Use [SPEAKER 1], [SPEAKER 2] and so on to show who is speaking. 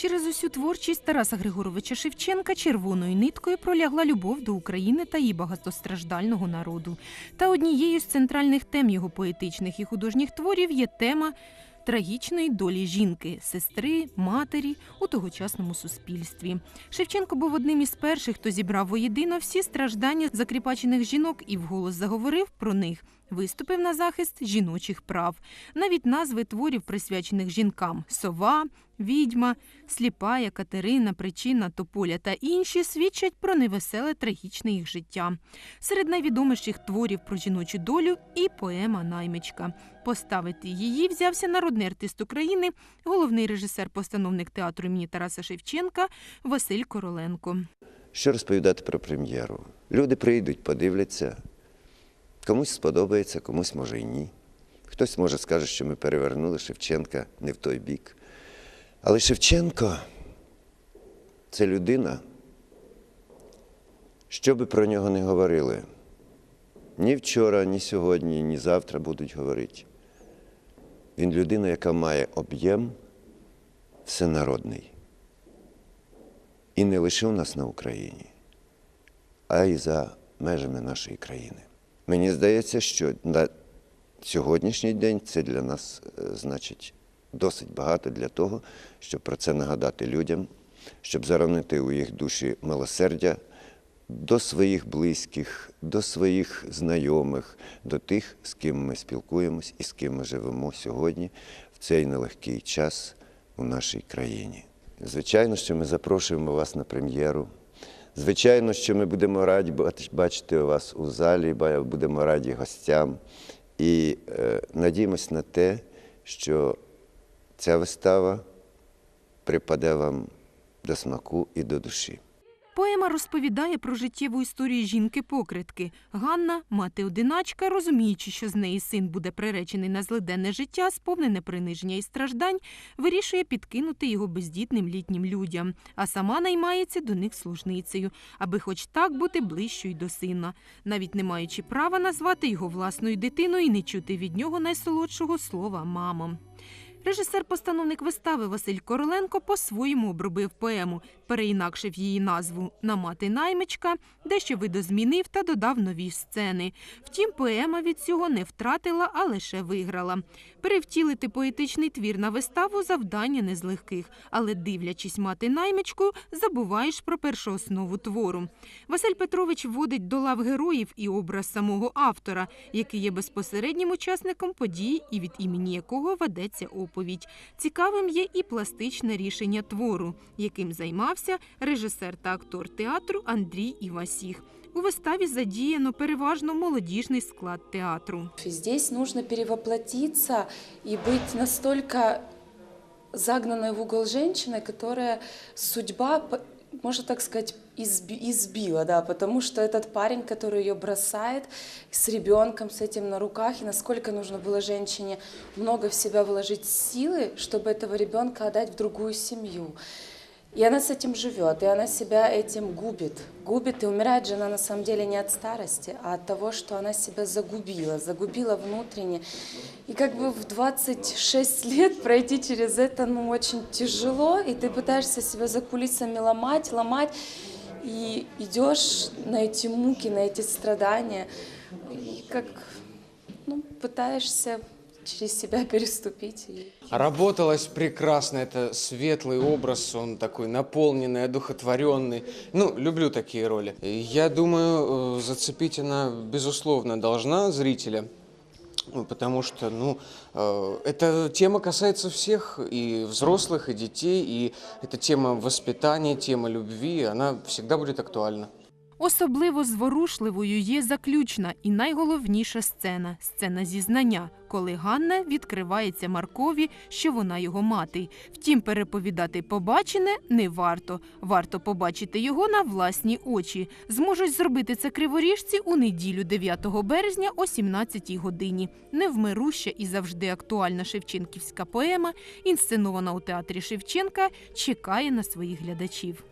[SPEAKER 1] Через усю творчість Тараса Григоровича Шевченка червоною ниткою пролягла любов до України та її багатостраждального народу. Та однією з центральних тем його поетичних і художніх творів є тема трагічної долі жінки, сестри, матері у тогочасному суспільстві. Шевченко був одним із перших, хто зібрав воєдино всі страждання закріпачених жінок і вголос заговорив про них. Виступив на захист жіночих прав. Навіть назви творів, присвячених жінкам сова, відьма, сліпая, Катерина, причина, тополя та інші свідчать про невеселе трагічне їх життя. Серед найвідоміших творів про жіночу долю і поема Наймичка. Поставити її взявся народний артист України, головний режисер-постановник театру імені Тараса Шевченка Василь Короленко.
[SPEAKER 2] Що розповідати про прем'єру? Люди прийдуть, подивляться. Комусь сподобається, комусь може і ні. Хтось може скаже, що ми перевернули Шевченка не в той бік. Але Шевченко це людина, що би про нього не говорили. Ні вчора, ні сьогодні, ні завтра будуть говорити. Він людина, яка має об'єм всенародний. І не лише у нас на Україні, а й за межами нашої країни. Мені здається, що на сьогоднішній день це для нас е, значить досить багато для того, щоб про це нагадати людям, щоб заронити у їх душі милосердя до своїх близьких, до своїх знайомих, до тих, з ким ми спілкуємось і з ким ми живемо сьогодні в цей нелегкий час у нашій країні. Звичайно, що ми запрошуємо вас на прем'єру. Звичайно, що ми будемо раді бачити вас у залі, будемо раді гостям і е, надіємось на те, що ця вистава припаде вам до смаку і до душі.
[SPEAKER 1] Поема розповідає про життєву історію жінки-покритки. Ганна, мати-одиначка, розуміючи, що з неї син буде приречений на злиденне життя, сповнене приниження і страждань, вирішує підкинути його бездітним літнім людям, а сама наймається до них служницею, аби хоч так бути ближчою до сина, навіть не маючи права назвати його власною дитиною і не чути від нього найсолодшого слова мамо. Режисер-постановник вистави Василь Короленко по-своєму обробив поему, переінакшив її назву на мати наймичка, дещо видозмінив та додав нові сцени. Втім, поема від цього не втратила, а лише виграла. Перевтілити поетичний твір на виставу завдання не з легких, але дивлячись мати наймичку, забуваєш про першооснову твору. Василь Петрович вводить до лав героїв і образ самого автора, який є безпосереднім учасником події і від імені якого ведеться оповідь. Цікавим є і пластичне рішення твору, яким займався режисер та актор театру Андрій Івасіх. У виставі задіяно переважно молодіжний склад театру.
[SPEAKER 3] Здесь нужно перевоплотиться і бути настолько загнанной в угол женщиной, которая судьба, можно так сказать, изби- избила, да, потому что этот парень, который ее бросает с ребенком, с этим на руках, и насколько нужно было женщине много в себя вложить силы, чтобы этого ребенка отдать в другую семью. И она с этим живет, и она себя этим губит. Губит, и умирает же она на самом деле не от старости, а от того, что она себя загубила, загубила внутренне. И как бы в 26 лет пройти через это, ну, очень тяжело, и ты пытаешься себя за кулисами ломать, ломать, и идешь на эти муки, на эти страдания, и как, ну, пытаешься через себя переступить. И
[SPEAKER 4] Работалось прекрасно, это светлый образ, он такой наполненный, одухотворенный. Ну, люблю такие роли. Я думаю, э, зацепить она, безусловно, должна зрителя, ну, потому что, ну, э, эта тема касается всех, и взрослых, и детей, и это тема воспитания, тема любви, она всегда будет актуальна.
[SPEAKER 1] Особливо зворушливою є заключна і найголовніша сцена сцена зізнання, коли Ганна відкривається Маркові, що вона його мати. Втім, переповідати побачене не варто. Варто побачити його на власні очі. Зможуть зробити це криворіжці у неділю 9 березня о 17 годині. Невмируща і завжди актуальна шевченківська поема, інсценована у театрі Шевченка, чекає на своїх глядачів.